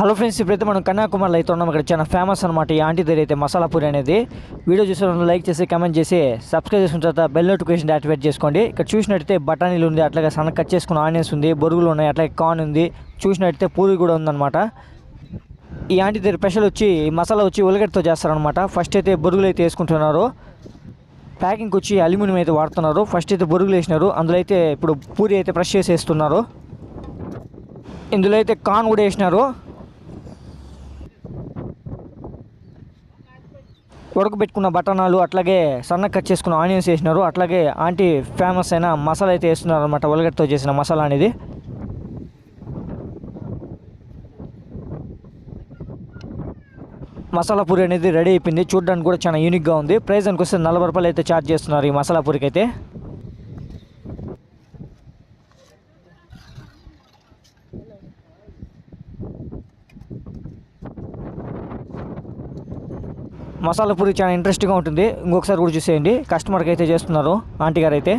Hello friends ఇప్పుడైతే మనం కన్యాకుమారిలో అయితే ఉన్నాం. ఇక్కడ చాలా ఫేమస్ అనమాట ఈ ఆంటీ దగ్గర అయితే మసాలా పూరి అనేది. వీడియో చూసిన లైక్ చేసి కమెంట్ చేసి సబ్స్క్రైబ్ చేసుకున్న తర్వాత బెల్ నోటిఫికేషన్ యాక్టివేట్ చేసుకోండి. ఇక్కడ చూసినట్టయితే బఠానీలు ఉంది అట్లాగే సన్న కట్ చేసుకున్న ఆనియన్స్ ఉంది బొరుగులు ఉన్నాయి అట్లాగే కార్న్ ఉంది. చూసినట్టయితే పూరి కూడా ఉందన్నమాట. ఈ ఆంటీ దగ్గర స్పెషల్ వచ్చి మసాలా వచ్చి ఉల్లగడ్డతో చేస్తారనమాట ఫస్ట్ అయితే బొరుగులు అయితే వేసుకుంటున్నారు. ప్యాకింగ్ వచ్చి అల్యూమినియం అయితే వాడుతున్నారు. ఫస్ట్ అయితే బొరుగులు వేసినారు. అందులో అయితే ఇప్పుడు పూరి అయితే ఫ్రెష్ చేసి వేస్తున్నారు. ఇందులో అయితే కాన్ కూడా వేసినారు. ఉడకబెట్టుకున్న బఠానాలు అట్లాగే సన్న కట్ చేసుకున్న ఆనియన్స్ వేసినారు. అట్లాగే ఆంటీ ఫేమస్ అయిన మసాలా అయితే వేస్తున్నారు అనమాట ఉల్లగడ్డతో చేసిన మసాలా అనేది. మసాలా పూరి అనేది రెడీ అయిపోయింది. చూడడానికి కూడా చాలా యూనిక్గా ఉంది. ప్రైస్ దానికి వస్తే నలభై రూపాయలు అయితే ఛార్జ్ చేస్తున్నారు ఈ మసాలా పూరికి అయితే. మసాలా పూరి చాలా ఇంట్రెస్టింగ్గా ఉంటుంది. ఇంకొకసారి కూడా చూసేయండి. కస్టమర్కి అయితే చేస్తున్నారు. ఆంటీ గారు అయితే.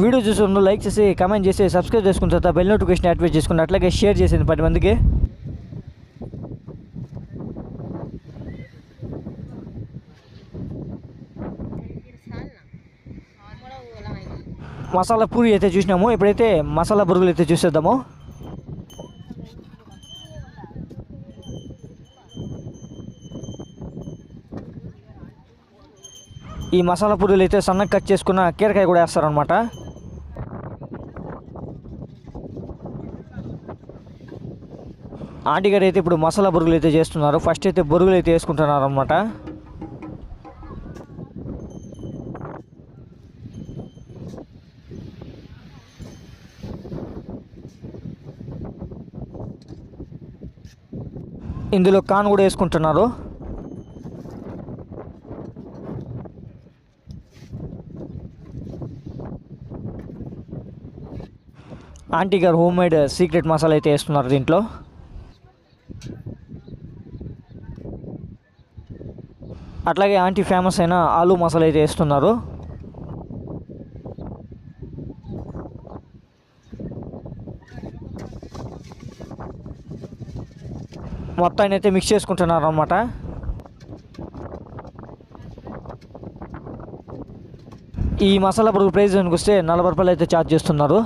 వీడియో చూసి లైక్ చేసి కమెంట్ చేసి సబ్స్క్రైబ్ చేసుకున్న తర్వాత బెల్ నోటిఫికేషన్ యాక్టివేట్ చేసుకుని అట్లాగే షేర్ చేసింది పది మందికి. మసాలా పూరి అయితే చూసినాము. ఇప్పుడైతే మసాలా బురుగులు అయితే చూసేద్దాము. ఈ మసాలా పూరీలు అయితే సన్నగా కట్ చేసుకున్న కీరకాయ కూడా వేస్తారనమాట ఆంటీ గారు అయితే ఇప్పుడు మసాలా బురుగులు అయితే చేస్తున్నారు. ఫస్ట్ అయితే బురుగులు అయితే వేసుకుంటున్నారు అనమాట ఇందులో కాన్ కూడా వేసుకుంటున్నారు. ఆంటీ గారు హోమ్ మేడ్ సీక్రెట్ మసాలా అయితే వేస్తున్నారు దీంట్లో. అట్లాగే ఆంటీ ఫేమస్ అయిన ఆలూ మసాలా అయితే వేస్తున్నారు. మొత్తాన్ని అయితే మిక్స్ చేసుకుంటున్నారు అనమాట ఈ మసాలా పొడుగు ప్రైస్ దానికి వస్తే నలభై రూపాయలు అయితే ఛార్జ్ చేస్తున్నారు.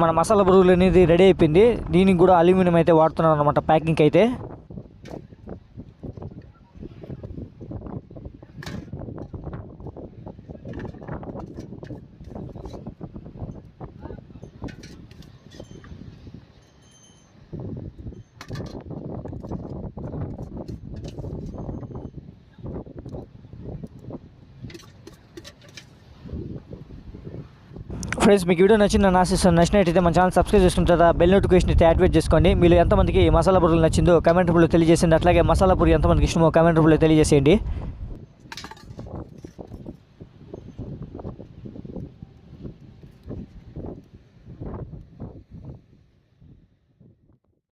మన మసాలా బురుగులు అనేది రెడీ అయిపోయింది. దీనికి కూడా అల్యూమినియం అయితే వాడుతున్నాను అనమాట ప్యాకింగ్ అయితే. ఫ్రెండ్స్ మీకు వీడియో నచ్చిందని ఆశిస్తాను నచ్చినట్టయితే మన ఛానల్ సబ్స్క్రైబ్ చేసుకున్న తర్వాత బెల్ నోటిఫికేషన్ అయితే యాక్టివేట్ చేసుకోండి. మీరు ఎంతమందికి ఈ మసాలా పూరీలు నచ్చిందో కమెంట్ రూపంలో తెలియజేసింది అట్లాగే మసాలా పూరి ఎంతమందికి ఇష్టమో కమెంట్ రూపంలో తెలియజేసేయండి.